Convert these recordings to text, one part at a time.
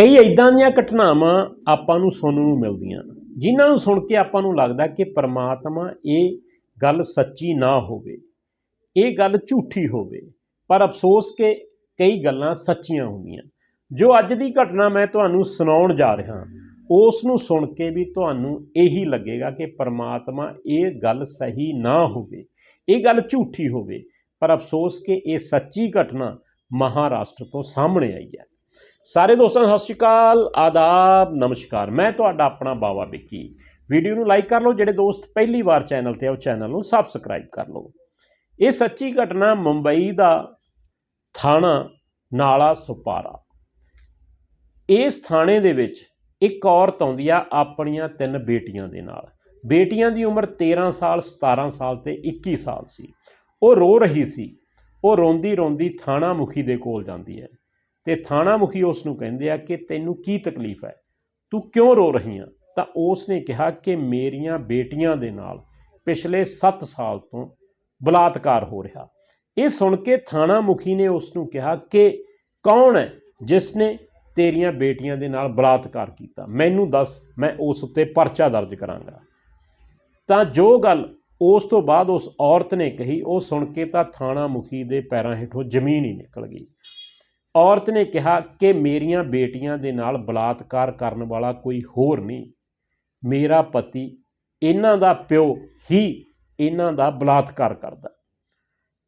ਕਈ ਇਦਾਂ ਦੀਆਂ ਘਟਨਾਵਾਂ ਆਪਾਂ ਨੂੰ ਸੁਣਨ ਨੂੰ ਮਿਲਦੀਆਂ। ਜਿਨ੍ਹਾਂ ਨੂੰ ਸੁਣ ਕੇ ਆਪਾਂ ਨੂੰ ਲੱਗਦਾ ਕਿ ਪਰਮਾਤਮਾ ਇਹ ਗੱਲ ਸੱਚੀ ਨਾ ਹੋਵੇ, ਇਹ ਗੱਲ ਝੂਠੀ ਹੋਵੇ, ਪਰ ਅਫਸੋਸ ਕਿ ਕਈ ਗੱਲਾਂ ਸੱਚੀਆਂ ਹੁੰਦੀਆਂ। ਜੋ ਅੱਜ ਦੀ ਘਟਨਾ ਮੈਂ ਤੁਹਾਨੂੰ ਸੁਣਾਉਣ ਜਾ ਰਿਹਾ, ਉਸ ਨੂੰ ਸੁਣ ਕੇ ਵੀ ਤੁਹਾਨੂੰ ਇਹੀ ਲੱਗੇਗਾ ਕਿ ਪਰਮਾਤਮਾ ਇਹ ਗੱਲ ਸਹੀ ਨਾ ਹੋਵੇ, ਇਹ ਗੱਲ ਝੂਠੀ ਹੋਵੇ, ਪਰ ਅਫਸੋਸ ਕਿ ਇਹ ਸੱਚੀ ਘਟਨਾ ਮਹਾਰਾਸ਼ਟਰ ਤੋਂ ਸਾਹਮਣੇ ਆਈ ਹੈ। ਸਾਰੇ ਦੋਸਤਾਂ, ਸਤਿ ਸ਼੍ਰੀ ਅਕਾਲ, ਆਦਾਬ, ਨਮਸਕਾਰ। ਮੈਂ ਤੁਹਾਡਾ ਆਪਣਾ ਬਾਵਾ ਵਿੱਕੀ। ਵੀਡੀਓ ਨੂੰ ਲਾਈਕ ਕਰ ਲਓ, ਜਿਹੜੇ ਦੋਸਤ ਪਹਿਲੀ ਵਾਰ ਚੈਨਲ ਤੇ ਆ, ਉਹ ਚੈਨਲ ਨੂੰ ਸਬਸਕ੍ਰਾਈਬ ਕਰ ਲਓ। ਇਹ ਸੱਚੀ ਘਟਨਾ ਮੁੰਬਈ ਦਾ ਥਾਣਾ ਨਾਲਾ ਸੁਪਾਰਾ। ਇਸ ਥਾਣੇ ਦੇ ਵਿੱਚ ਇੱਕ ਔਰਤ ਆਉਂਦੀ ਆ ਆਪਣੀਆਂ ਤਿੰਨ ਬੇਟੀਆਂ ਦੇ ਨਾਲ। ਬੇਟੀਆਂ ਦੀ ਉਮਰ 13 ਸਾਲ 17 ਸਾਲ ਤੇ 21 ਸਾਲ ਸੀ। ਉਹ ਰੋ ਰਹੀ ਸੀ। ਉਹ ਰੋਂਦੀ ਰੋਂਦੀ ਥਾਣਾ ਮੁਖੀ ਦੇ ਕੋਲ ਜਾਂਦੀ ਹੈ। ਤੇ ਥਾਣਾ ਮੁਖੀ ਉਸ ਨੂੰ ਕਹਿੰਦੇ ਆ ਕਿ ਤੈਨੂੰ ਕੀ ਤਕਲੀਫ ਹੈ? ਤੂੰ ਕਿਉਂ ਰੋ ਰਹੀ ਆ? ਤਾਂ ਉਸ ਨੇ ਕਿਹਾ ਕਿ ਮੇਰੀਆਂ ਬੇਟੀਆਂ ਦੇ ਨਾਲ ਪਿਛਲੇ 7 ਸਾਲ ਤੋਂ ਬਲਾਤਕਾਰ ਹੋ ਰਿਹਾ। ਇਹ ਸੁਣ ਕੇ ਥਾਣਾ ਮੁਖੀ ਨੇ ਉਸ ਨੂੰ ਕਿਹਾ ਕਿ ਕੌਣ ਹੈ ਜਿਸ ਨੇ ਤੇਰੀਆਂ ਬੇਟੀਆਂ ਦੇ ਨਾਲ ਬਲਾਤਕਾਰ ਕੀਤਾ? ਮੈਨੂੰ ਦੱਸ, ਮੈਂ ਉਸ ਉੱਤੇ ਪਰਚਾ ਦਰਜ ਕਰਾਂਗਾ। ਤਾਂ ਜੋ ਗੱਲ ਉਸ ਤੋਂ ਬਾਅਦ ਉਸ ਔਰਤ ਨੇ ਕਹੀ, ਉਹ ਸੁਣ ਕੇ ਤਾਂ ਥਾਣਾ ਮੁਖੀ ਦੇ ਪੈਰਾਂ ਹੇਠੋਂ ਜ਼ਮੀਨ ਹੀ ਨਿਕਲ ਗਈ। ਔਰਤ ਨੇ ਕਿਹਾ ਕਿ ਮੇਰੀਆਂ ਬੇਟੀਆਂ ਦੇ ਨਾਲ ਬਲਾਤਕਾਰ ਕਰਨ ਵਾਲਾ ਕੋਈ ਹੋਰ ਨਹੀਂ। ਮੇਰਾ ਪਤੀ ਇਹਨਾਂ ਦਾ ਪਿਓ ਹੀ ਇਹਨਾਂ ਦਾ ਬਲਾਤਕਾਰ ਕਰਦਾ।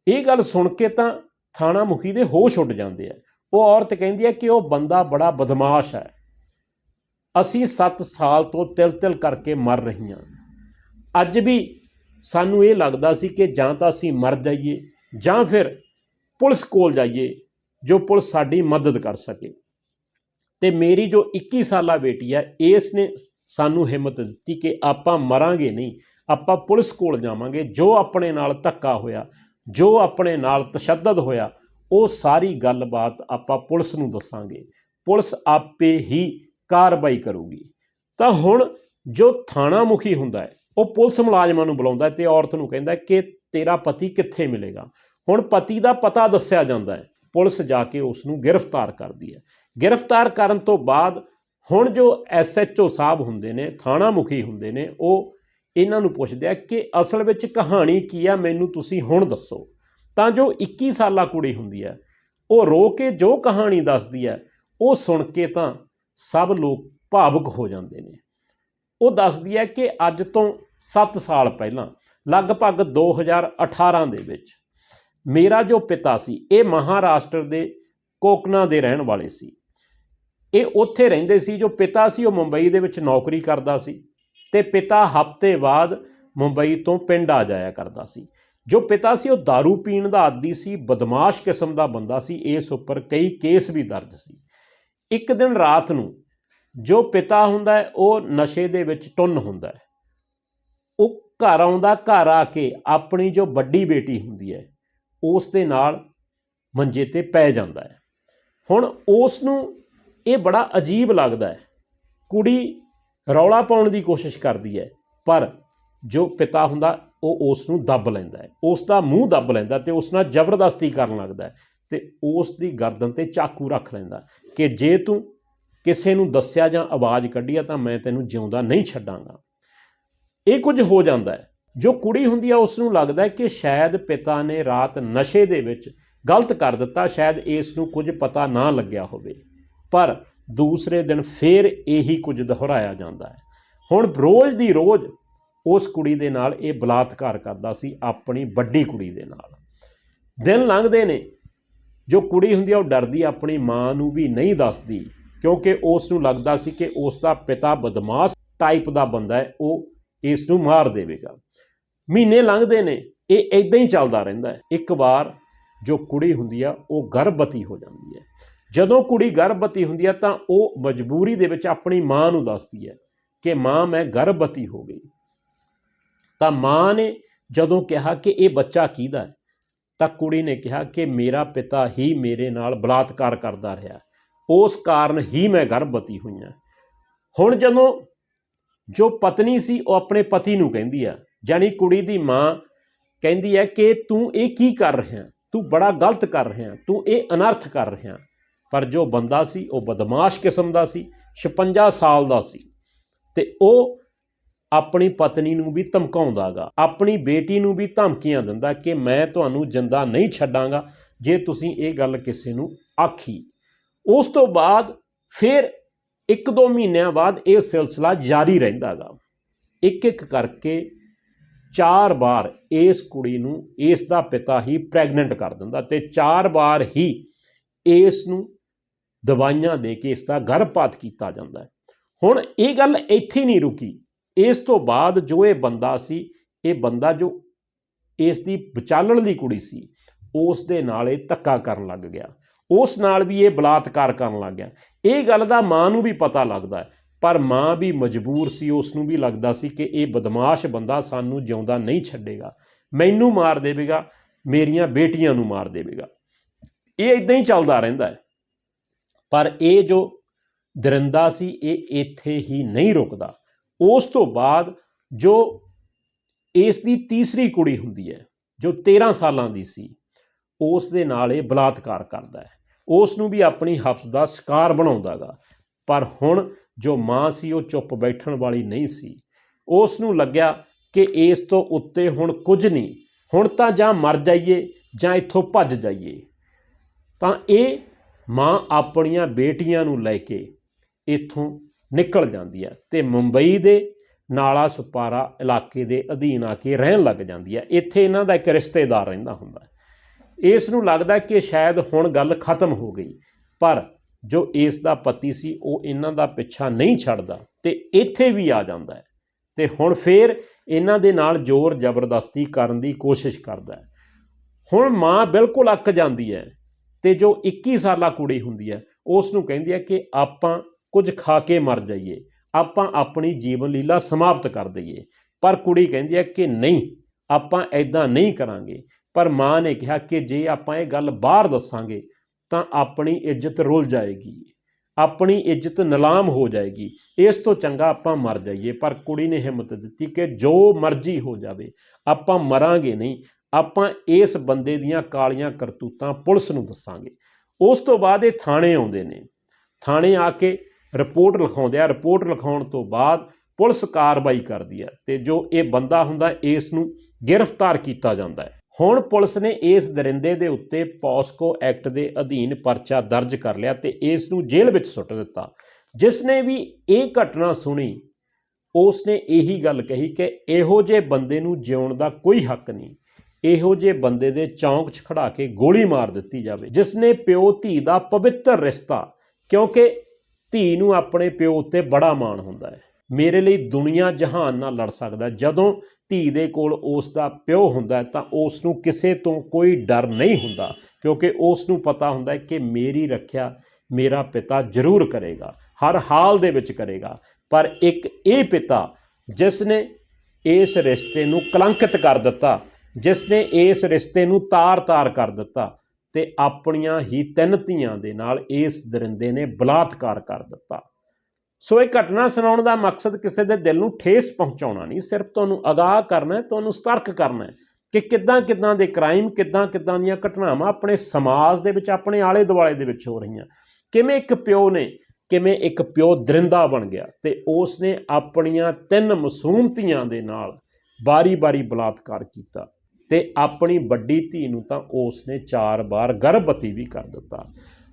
ਇਹ ਗੱਲ ਸੁਣ ਕੇ ਤਾਂ ਥਾਣਾ ਮੁਖੀ ਦੇ ਹੋਸ਼ ਉੱਡ ਜਾਂਦੇ ਆ। ਉਹ ਔਰਤ ਕਹਿੰਦੀ ਹੈ ਕਿ ਉਹ ਬੰਦਾ ਬੜਾ ਬਦਮਾਸ਼ ਹੈ। ਅਸੀਂ 7 ਸਾਲ ਤੋਂ ਤਿਲ-ਤਿਲ ਕਰਕੇ ਮਰ ਰਹੀਆਂ ਅੱਜ ਵੀ ਸਾਨੂੰ ਇਹ ਲੱਗਦਾ ਸੀ ਕਿ ਜਾਂ ਤਾਂ ਅਸੀਂ ਮਰ ਜਾਈਏ ਜਾਂ ਫਿਰ ਪੁਲਿਸ ਕੋਲ ਜਾਈਏ। ਜੋ ਪੁਲਿਸ ਸਾਡੀ ਮਦਦ ਕਰ ਸਕੇ। ਤੇ ਮੇਰੀ ਜੋ 21 ਸਾਲਾ ਬੇਟੀ ਹੈ, ਇਸ ਨੇ ਸਾਨੂੰ ਹਿੰਮਤ ਦਿੱਤੀ ਕਿ ਆਪਾਂ ਮਰਾਂਗੇ ਨਹੀਂ, ਆਪਾਂ ਪੁਲਿਸ ਕੋਲ ਜਾਵਾਂਗੇ। ਜੋ ਆਪਣੇ ਨਾਲ ਧੱਕਾ ਹੋਇਆ, ਜੋ ਆਪਣੇ ਨਾਲ ਤਸ਼ੱਦਦ ਹੋਇਆ, ਉਹ ਸਾਰੀ ਗੱਲਬਾਤ ਆਪਾਂ ਪੁਲਿਸ ਨੂੰ ਦੱਸਾਂਗੇ। ਪੁਲਿਸ ਆਪੇ ਹੀ ਕਾਰਵਾਈ ਕਰੂਗੀ। ਤਾਂ ਹੁਣ ਜੋ ਥਾਣਾ ਮੁਖੀ ਹੁੰਦਾ ਹੈ, ਉਹ ਪੁਲਿਸ ਮੁਲਾਜ਼ਮਾਂ ਨੂੰ ਬੁਲਾਉਂਦਾ ਹੈ ਤੇ ਔਰਤ ਨੂੰ ਕਹਿੰਦਾ ਕਿ ਤੇਰਾ ਪਤੀ ਕਿੱਥੇ ਮਿਲੇਗਾ? ਹੁਣ ਪਤੀ ਦਾ ਪਤਾ ਦੱਸਿਆ ਜਾਂਦਾ ਹੈ ਪੁਲਿਸ ਜਾ ਕੇ ਉਸ ਨੂੰ ਗ੍ਰਿਫਤਾਰ ਕਰਦੀ ਹੈ। ਗ੍ਰਿਫਤਾਰ ਕਰਨ ਤੋਂ ਬਾਅਦ ਹੁਣ ਜੋ ਐਸਐਚਓ ਸਾਹਿਬ ਹੁੰਦੇ ਨੇ ਥਾਣਾ ਮੁਖੀ ਹੁੰਦੇ ਨੇ, ਉਹ ਇਹਨਾਂ ਨੂੰ ਪੁੱਛਦੇ ਆ ਕਿ ਅਸਲ ਵਿੱਚ ਕਹਾਣੀ ਕੀ ਆ, ਮੈਨੂੰ ਤੁਸੀਂ ਹੁਣ ਦੱਸੋ। ਤਾਂ ਜੋ 21 ਸਾਲਾ ਕੁੜੀ ਹੁੰਦੀ ਹੈ, ਉਹ ਰੋ ਕੇ ਜੋ ਕਹਾਣੀ ਦੱਸਦੀ ਹੈ, ਉਹ ਸੁਣ ਕੇ ਤਾਂ ਸਭ ਲੋਕ ਭਾਵੁਕ ਹੋ ਜਾਂਦੇ ਨੇ। ਉਹ ਦੱਸਦੀ ਹੈ ਕਿ ਅੱਜ ਤੋਂ 7 ਸਾਲ ਪਹਿਲਾਂ, ਲਗਭਗ 2018 ਦੇ ਵਿੱਚ ਮੇਰਾ ਜੋ ਪਿਤਾ ਸੀ, ਇਹ ਮਹਾਰਾਸ਼ਟਰ ਦੇ ਕੋਕਨਾ ਦੇ ਰਹਿਣ ਵਾਲੇ ਸੀ। ਇਹ ਉੱਥੇ ਰਹਿੰਦੇ ਸੀ, ਜੋ ਪਿਤਾ ਸੀ, ਉਹ ਮੁੰਬਈ ਦੇ ਵਿੱਚ ਨੌਕਰੀ ਕਰਦਾ ਸੀ ਤੇ ਪਿਤਾ ਹਫ਼ਤੇ ਬਾਅਦ ਮੁੰਬਈ ਤੋਂ ਪਿੰਡ ਆ ਜਾਇਆ ਕਰਦਾ ਸੀ। ਜੋ ਪਿਤਾ ਸੀ, ਉਹ दारू ਪੀਣ ਦਾ ਆਦੀ ਸੀ, ਬਦਮਾਸ਼ ਕਿਸਮ ਦਾ ਬੰਦਾ ਸੀ, ਇਸ ਉੱਪਰ ਕਈ ਕੇਸ ਵੀ ਦਰਜ ਸੀ। ਇੱਕ ਦਿਨ ਰਾਤ ਨੂੰ ਜੋ ਪਿਤਾ ਹੁੰਦਾ ਹੈ, ਉਹ ਨਸ਼ੇ ਦੇ ਵਿੱਚ ਟੁੰਨ ਹੁੰਦਾ ਹੈ। ਉਹ ਘਰ ਆਉਂਦਾ, ਘਰ ਆ ਕੇ ਆਪਣੀ ਜੋ ਵੱਡੀ ਬੇਟੀ ਹੁੰਦੀ ਹੈ ਉਸ ਦੇ ਨਾਲ ਮੰਜੇ ਤੇ ਪੈ ਜਾਂਦਾ ਹੈ। ਹੁਣ ਉਸ ਨੂੰ ਇਹ ਬੜਾ ਅਜੀਬ ਲੱਗਦਾ ਹੈ। ਕੁੜੀ ਰੌਲਾ ਪਾਉਣ ਦੀ ਕੋਸ਼ਿਸ਼ ਕਰਦੀ ਹੈ, ਪਰ ਜੋ ਪਿਤਾ ਹੁੰਦਾ, ਉਹ ਉਸ ਨੂੰ ਦੱਬ ਲੈਂਦਾ ਹੈ। ਉਸ ਦਾ ਮੂੰਹ ਦੱਬ ਲੈਂਦਾ ਤੇ ਉਸ ਨਾਲ ਜ਼ਬਰਦਸਤੀ ਕਰਨ ਲੱਗਦਾ ਹੈ ਤੇ ਉਸ ਦੀ ਗਰਦਨ ਤੇ ਚਾਕੂ ਰੱਖ ਲੈਂਦਾ ਕਿ ਜੇ ਤੂੰ ਕਿਸੇ ਨੂੰ ਦੱਸਿਆ ਜਾਂ ਆਵਾਜ਼ ਕੱਢੀ ਆ ਤਾਂ ਮੈਂ ਤੈਨੂੰ ਜਿਉਂਦਾ ਨਹੀਂ ਛੱਡਾਂਗਾ। ਇਹ ਕੁਝ ਹੋ ਜਾਂਦਾ ਹੈ। ਜੋ ਕੁੜੀ ਹੁੰਦੀ ਆ ਉਸ ਨੂੰ ਲੱਗਦਾ ਕਿ ਸ਼ਾਇਦ ਪਿਤਾ ਨੇ ਰਾਤ ਨਸ਼ੇ ਦੇ ਵਿੱਚ ਗਲਤ ਕਰ ਦਿੱਤਾ, ਸ਼ਾਇਦ ਇਸ ਨੂੰ ਕੁਝ ਪਤਾ ਨਾ ਲੱਗਿਆ ਹੋਵੇ। ਪਰ ਦੂਸਰੇ ਦਿਨ ਫੇਰ ਇਹੀ ਕੁਝ ਦੁਹਰਾਇਆ ਜਾਂਦਾ ਹੈ। ਹੁਣ ਰੋਜ਼ ਦੀ ਰੋਜ਼ ਉਸ ਕੁੜੀ ਦੇ ਨਾਲ ਇਹ ਬਲਾਤਕਾਰ ਕਰਦਾ ਸੀ, ਆਪਣੀ ਵੱਡੀ ਕੁੜੀ ਦੇ ਨਾਲ। ਦਿਨ ਲੰਘਦੇ ਨੇ। ਜੋ ਕੁੜੀ ਹੁੰਦੀ ਆ, ਉਹ ਡਰਦੀ, ਆਪਣੀ ਮਾਂ ਨੂੰ ਵੀ ਨਹੀਂ ਦੱਸਦੀ, ਕਿਉਂਕਿ ਉਸ ਨੂੰ ਲੱਗਦਾ ਸੀ ਕਿ ਉਸ ਦਾ ਪਿਤਾ ਬਦਮਾਸ਼ ਟਾਈਪ ਦਾ ਬੰਦਾ ਹੈ, ਉਹ ਇਸ ਨੂੰ ਮਾਰ ਦੇਵੇਗਾ। ਮਹੀਨੇ ਲੰਘਦੇ ਨੇ, ਇਹ ਇਦਾਂ ਹੀ ਚੱਲਦਾ ਰਹਿੰਦਾ ਹੈ। ਇੱਕ ਵਾਰ ਜੋ ਕੁੜੀ ਹੁੰਦੀ ਆ, ਉਹ ਗਰਭਵਤੀ ਹੋ ਜਾਂਦੀ ਹੈ। ਜਦੋਂ ਕੁੜੀ ਗਰਭਵਤੀ ਹੁੰਦੀ ਹੈ ਤਾਂ ਉਹ ਮਜਬੂਰੀ ਦੇ ਵਿੱਚ ਆਪਣੀ ਮਾਂ ਨੂੰ ਦੱਸਦੀ ਹੈ ਕਿ ਮਾਂ, ਮੈਂ ਗਰਭਵਤੀ ਹੋ ਗਈ। ਤਾਂ ਮਾਂ ਨੇ ਜਦੋਂ ਕਿਹਾ ਕਿ ਇਹ ਬੱਚਾ ਕਿਹਦਾ ਹੈ, ਤਾਂ ਕੁੜੀ ਨੇ ਕਿਹਾ ਕਿ ਮੇਰਾ ਪਿਤਾ ਹੀ ਮੇਰੇ ਨਾਲ ਬਲਾਤਕਾਰ ਕਰਦਾ ਰਿਹਾ। ਉਸ ਕਾਰਨ ਹੀ ਮੈਂ ਗਰਭਵਤੀ ਹੋਈ ਹਾਂ। ਹੁਣ ਜਦੋਂ ਜੋ ਪਤਨੀ ਸੀ, ਉਹ ਆਪਣੇ ਪਤੀ ਨੂੰ ਕਹਿੰਦੀ ਆ ਜਾਨੀ ਕੁੜੀ ਦੀ ਮਾਂ ਕਹਿੰਦੀ ਹੈ ਕਿ ਤੂੰ ਇਹ ਕੀ ਕਰ ਰਿਹਾ ਤੂੰ ਬੜਾ ਗਲਤ ਕਰ ਰਿਹਾ ਤੂੰ ਇਹ ਅਨਰਥ ਕਰ ਰਿਹਾ ਪਰ ਜੋ ਬੰਦਾ ਸੀ, ਉਹ ਬਦਮਾਸ਼ ਕਿਸਮ ਦਾ ਸੀ 56 ਸਾਲ ਦਾ ਸੀ। ਤੇ ਉਹ ਆਪਣੀ ਪਤਨੀ ਨੂੰ ਵੀ ਧਮਕਾਉਂਦਾਗਾ ਆਪਣੀ ਬੇਟੀ ਨੂੰ ਵੀ ਧਮਕੀਆਂ ਦਿੰਦਾ ਕਿ ਮੈਂ ਤੁਹਾਨੂੰ ਜਿੰਦਾ ਨਹੀਂ ਛੱਡਾਂਗਾ, ਜੇ ਤੁਸੀਂ ਇਹ ਗੱਲ ਕਿਸੇ ਨੂੰ ਆਖੀ। ਉਸ ਤੋਂ ਬਾਅਦ ਫਿਰ ਇੱਕ ਦੋ ਮਹੀਨਿਆਂ ਬਾਅਦ ਇਹ ਸਿਲਸਿਲਾ ਜਾਰੀ ਰਹਿੰਦਾਗਾ ਇੱਕ ਇੱਕ ਕਰਕੇ ਚਾਰ ਵਾਰ ਇਸ ਕੁੜੀ ਨੂੰ ਇਸ ਦਾ ਪਿਤਾ ਹੀ ਪ੍ਰੈਗਨੈਂਟ ਕਰ ਦਿੰਦਾ ਤੇ ਚਾਰ ਵਾਰ ਹੀ ਇਸ ਨੂੰ ਦਵਾਈਆਂ ਦੇ ਕੇ ਇਸ ਦਾ ਗਰਭਪਾਤ ਕੀਤਾ ਜਾਂਦਾ ਹੁਣ ਇਹ ਗੱਲ ਇੱਥੇ ਨਹੀਂ ਰੁਕੀ। ਇਸ ਤੋਂ ਬਾਅਦ ਜੋ ਇਹ ਬੰਦਾ ਸੀ, ਇਹ ਬੰਦਾ ਜੋ ਇਸ ਦੀ ਵਿਚਾਲਣ ਦੀ ਕੁੜੀ ਸੀ, ਉਸ ਦੇ ਨਾਲ ਇਹ ਧੱਕਾ ਕਰਨ ਲੱਗ ਗਿਆ। ਉਸ ਨਾਲ ਵੀ ਇਹ ਬਲਾਤਕਾਰ ਕਰਨ ਲੱਗ ਗਿਆ। ਇਹ ਗੱਲ ਦਾ ਮਾਂ ਨੂੰ ਵੀ ਪਤਾ ਲੱਗਦਾ ਪਰ ਮਾਂ ਵੀ ਮਜਬੂਰ ਸੀ ਉਸ ਨੂੰ ਵੀ ਲੱਗਦਾ ਸੀ ਕਿ ਇਹ ਬਦਮਾਸ਼ ਬੰਦਾ ਸਾਨੂੰ ਜਿਉਂਦਾ ਨਹੀਂ ਛੱਡੇਗਾ। ਮੈਨੂੰ ਮਾਰ ਦੇਵੇਗਾ, ਮੇਰੀਆਂ ਬੇਟੀਆਂ ਨੂੰ ਮਾਰ ਦੇਵੇਗਾ। ਇਹ ਇਦਾਂ ਹੀ ਚੱਲਦਾ ਰਹਿੰਦਾ ਹੈ। ਪਰ ਇਹ ਜੋ ਦਰਿੰਦਾ ਸੀ, ਇਹ ਇੱਥੇ ਹੀ ਨਹੀਂ ਰੁਕਦਾ। ਉਸ ਤੋਂ ਬਾਅਦ ਜੋ ਇਸ ਦੀ ਤੀਸਰੀ ਕੁੜੀ ਹੁੰਦੀ ਹੈ, ਜੋ 13 ਸਾਲਾਂ ਦੀ ਸੀ, ਉਸ ਦੇ ਨਾਲ ਇਹ ਬਲਾਤਕਾਰ ਕਰਦਾ ਹੈ। ਉਸ ਨੂੰ ਵੀ ਆਪਣੀ ਹਫਸ ਦਾ ਸ਼ਿਕਾਰ ਬਣਾਉਂਦਾਗਾ। ਪਰ ਹੁਣ ਜੋ ਮਾਂ ਸੀ, ਉਹ ਚੁੱਪ ਬੈਠਣ ਵਾਲੀ ਨਹੀਂ ਸੀ। ਉਸ ਨੂੰ ਲੱਗਿਆ ਕਿ ਇਸ ਤੋਂ ਉੱਤੇ ਹੁਣ ਕੁਝ ਨਹੀਂ। ਹੁਣ ਤਾਂ ਜਾਂ ਮਰ ਜਾਈਏ ਜਾਂ ਇੱਥੋਂ ਭੱਜ ਜਾਈਏ। ਤਾਂ ਇਹ ਮਾਂ ਆਪਣੀਆਂ ਬੇਟੀਆਂ ਨੂੰ ਲੈ ਕੇ ਇੱਥੋਂ ਨਿਕਲ ਜਾਂਦੀ ਹੈ ਤੇ ਮੁੰਬਈ ਦੇ ਨਾਲਾ ਸੁਪਾਰਾ ਇਲਾਕੇ ਦੇ ਅਧੀਨ ਆ ਕੇ ਰਹਿਣ ਲੱਗ ਜਾਂਦੀ ਹੈ। ਇੱਥੇ ਇਹਨਾਂ ਦਾ ਇੱਕ ਰਿਸ਼ਤੇਦਾਰ ਰਹਿੰਦਾ ਹੁੰਦਾ। ਇਸ ਨੂੰ ਲੱਗਦਾ ਕਿ ਸ਼ਾਇਦ ਹੁਣ ਗੱਲ ਖਤਮ ਹੋ ਗਈ। ਪਰ ਜੋ ਇਸ ਦਾ ਪਤੀ ਸੀ, ਉਹ ਇਹਨਾਂ ਦਾ ਪਿੱਛਾ ਨਹੀਂ ਛੱਡਦਾ ਤੇ ਇੱਥੇ ਵੀ ਆ ਜਾਂਦਾ ਹੈ। ਤੇ ਹੁਣ ਫੇਰ ਇਹਨਾਂ ਦੇ ਨਾਲ ਜ਼ੋਰ ਜ਼ਬਰਦਸਤੀ ਕਰਨ ਦੀ ਕੋਸ਼ਿਸ਼ ਕਰਦਾ ਹੈ। ਹੁਣ ਮਾਂ ਬਿਲਕੁਲ ਅੱਕ ਜਾਂਦੀ ਹੈ ਤੇ ਜੋ 21 ਸਾਲਾ ਕੁੜੀ ਹੁੰਦੀ ਹੈ ਉਸ ਨੂੰ ਕਹਿੰਦੀ ਹੈ ਕਿ ਆਪਾਂ ਕੁਝ ਖਾ ਕੇ ਮਰ ਜਾਈਏ, ਆਪਾਂ ਆਪਣੀ ਜੀਵਨ ਲੀਲਾ ਸਮਾਪਤ ਕਰ ਦਈਏ। ਪਰ ਕੁੜੀ ਕਹਿੰਦੀ ਹੈ ਕਿ ਨਹੀਂ, ਆਪਾਂ ਐਦਾਂ ਨਹੀਂ ਕਰਾਂਗੇ। ਪਰ ਮਾਂ ਨੇ ਕਿਹਾ ਕਿ ਜੇ ਆਪਾਂ ਇਹ ਗੱਲ ਬਾਹਰ ਦੱਸਾਂਗੇ ਤਾਂ ਆਪਣੀ ਇੱਜ਼ਤ ਰੁਲ ਜਾਏਗੀ। ਆਪਣੀ ਇੱਜ਼ਤ ਨਿਲਾਮ ਹੋ ਜਾਏਗੀ। ਇਸ ਤੋਂ ਚੰਗਾ ਆਪਾਂ ਮਰ ਜਾਈਏ। ਪਰ ਕੁੜੀ ਨੇ ਹਿੰਮਤ ਦਿੱਤੀ ਕਿ ਜੋ ਮਰਜ਼ੀ ਹੋ ਜਾਵੇ, ਆਪਾਂ ਮਰਾਂਗੇ ਨਹੀਂ। ਆਪਾਂ ਇਸ ਬੰਦੇ ਦੀਆਂ ਕਾਲੀਆਂ ਕਰਤੂਤਾਂ ਪੁਲਿਸ ਨੂੰ ਦੱਸਾਂਗੇ। ਉਸ ਤੋਂ ਬਾਅਦ ਇਹ ਥਾਣੇ ਆਉਂਦੇ ਨੇ। ਥਾਣੇ ਆ ਕੇ ਰਿਪੋਰਟ ਲਿਖਾਉਂਦੇ ਆ। ਰਿਪੋਰਟ ਲਿਖਾਉਣ ਤੋਂ ਬਾਅਦ ਪੁਲਿਸ ਕਾਰਵਾਈ ਕਰਦੀ ਹੈ ਤੇ ਜੋ ਇਹ ਬੰਦਾ ਹੁੰਦਾ, ਇਸ ਨੂੰ ਗ੍ਰਿਫਤਾਰ ਕੀਤਾ ਜਾਂਦਾ ਹੈ। ਹੁਣ ਪੁਲਿਸ ਨੇ ਇਸ ਦਰਿੰਦੇ ਦੇ ਉੱਤੇ ਪੋਸਕੋ ਐਕਟ ਦੇ ਅਧੀਨ ਪਰਚਾ ਦਰਜ ਕਰ ਲਿਆ ਤੇ ਇਸ ਨੂੰ ਜੇਲ੍ਹ ਵਿੱਚ ਸੁੱਟ ਦਿੱਤਾ। ਜਿਸ ਨੇ ਵੀ ਇਹ ਘਟਨਾ ਸੁਣੀ ਉਸ ਨੇ ਇਹੀ ਗੱਲ ਕਹੀ ਕਿ ਇਹੋ ਜਿਹੇ ਬੰਦੇ ਨੂੰ ਜਿਉਣ ਦਾ ਕੋਈ ਹੱਕ ਨਹੀਂ। ਇਹੋ ਜਿਹੇ ਬੰਦੇ ਦੇ ਚੌਂਕ 'ਚ ਖੜਾ ਕੇ ਗੋਲੀ ਮਾਰ ਦਿੱਤੀ ਜਾਵੇ। ਜਿਸ ਨੇ ਪਿਓ ਧੀ ਦਾ ਪਵਿੱਤਰ ਰਿਸ਼ਤਾ, ਕਿਉਂਕਿ ਧੀ ਨੂੰ ਆਪਣੇ ਪਿਓ ਉੱਤੇ ਬੜਾ ਮਾਣ ਹੁੰਦਾ ਹੈ। ਮੇਰੇ ਲਈ ਦੁਨੀਆ ਜਹਾਨ ਨਾਲ ਲੜ ਸਕਦਾ ਜਦੋਂ ਧੀ ਦੇ ਕੋਲ ਉਸ ਦਾ ਪਿਓ ਹੁੰਦਾ ਤਾਂ ਉਸ ਨੂੰ ਕਿਸੇ ਤੋਂ ਕੋਈ ਡਰ ਨਹੀਂ ਹੁੰਦਾ, ਕਿਉਂਕਿ ਉਸ ਨੂੰ ਪਤਾ ਹੁੰਦਾ ਕਿ ਮੇਰੀ ਰੱਖਿਆ ਮੇਰਾ ਪਿਤਾ ਜ਼ਰੂਰ ਕਰੇਗਾ, ਹਰ ਹਾਲ ਦੇ ਵਿੱਚ ਕਰੇਗਾ। ਪਰ ਇੱਕ ਇਹ ਪਿਤਾ ਜਿਸ ਨੇ ਇਸ ਰਿਸ਼ਤੇ ਨੂੰ ਕਲੰਕਿਤ ਕਰ ਦਿੱਤਾ ਜਿਸ ਨੇ ਇਸ ਰਿਸ਼ਤੇ ਨੂੰ ਤਾਰ-ਤਾਰ ਕਰ ਦਿੱਤਾ ਤੇ ਆਪਣੀਆਂ ਹੀ ਤਿੰਨ ਧੀਆਂ ਦੇ ਨਾਲ ਇਸ ਦਰਿੰਦੇ ਨੇ ਬਲਾਤਕਾਰ ਕਰ ਦਿੱਤਾ। ਸੋ ਇਹ ਘਟਨਾ ਸੁਣਾਉਣ ਦਾ ਮਕਸਦ ਕਿਸੇ ਦੇ ਦਿਲ ਨੂੰ ਠੇਸ ਪਹੁੰਚਾਉਣਾ ਨਹੀਂ, ਸਿਰਫ ਤੁਹਾਨੂੰ ਅਗਾਹ ਕਰਨਾ ਹੈ, ਤੁਹਾਨੂੰ ਸਤਰਕ ਕਰਨਾ ਹੈ ਕਿ ਕਿੱਦਾਂ ਕਿੱਦਾਂ ਦੇ ਕ੍ਰਾਈਮ ਕਿੱਦਾਂ ਕਿੱਦਾਂ ਦੀਆਂ ਘਟਨਾਵਾਂ ਆਪਣੇ ਸਮਾਜ ਦੇ ਵਿੱਚ, ਆਪਣੇ ਆਲੇ ਦੁਆਲੇ ਦੇ ਵਿੱਚ ਹੋ ਰਹੀਆਂ। ਕਿਵੇਂ ਇੱਕ ਪਿਓ ਨੇ, ਕਿਵੇਂ ਇੱਕ ਪਿਓ ਦਰਿੰਦਾ ਬਣ ਗਿਆ ਤੇ ਉਸ ਨੇ ਆਪਣੀਆਂ ਤਿੰਨ ਮਾਸੂਮ ਧੀਆਂ ਦੇ ਨਾਲ ਬਾਰੀ-ਬਾਰੀ ਬਲਾਤਕਾਰ ਕੀਤਾ ਤੇ ਆਪਣੀ ਵੱਡੀ ਧੀ ਨੂੰ ਤਾਂ ਉਸ ਨੇ ਚਾਰ ਵਾਰ ਗਰਭਵਤੀ ਵੀ ਕਰ ਦਿੱਤਾ।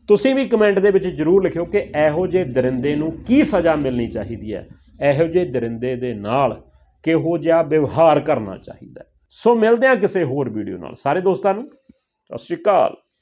ਤੁਸੀਂ ਵੀ ਕਮੈਂਟ ਦੇ ਵਿੱਚ ਜਰੂਰ ਲਿਖਿਓ ਕਿ ਇਹੋ ਜਿਹੇ ਦਰਿੰਦੇ ਨੂੰ ਕੀ ਸਜ਼ਾ ਮਿਲਣੀ ਚਾਹੀਦੀ ਹੈ। ਇਹੋ ਜਿਹੇ ਦਰਿੰਦੇ ਦੇ ਨਾਲ ਕਿਹੋ ਜਿਹਾ ਵਿਵਹਾਰ ਕਰਨਾ ਚਾਹੀਦਾ ਸੋ ਮਿਲਦੇ ਹਾਂ ਕਿਸੇ ਹੋਰ ਵੀਡੀਓ ਨਾਲ। ਸਾਰੇ ਦੋਸਤਾਂ ਨੂੰ, ਸਤਿ ਸ਼੍ਰੀ ਅਕਾਲ।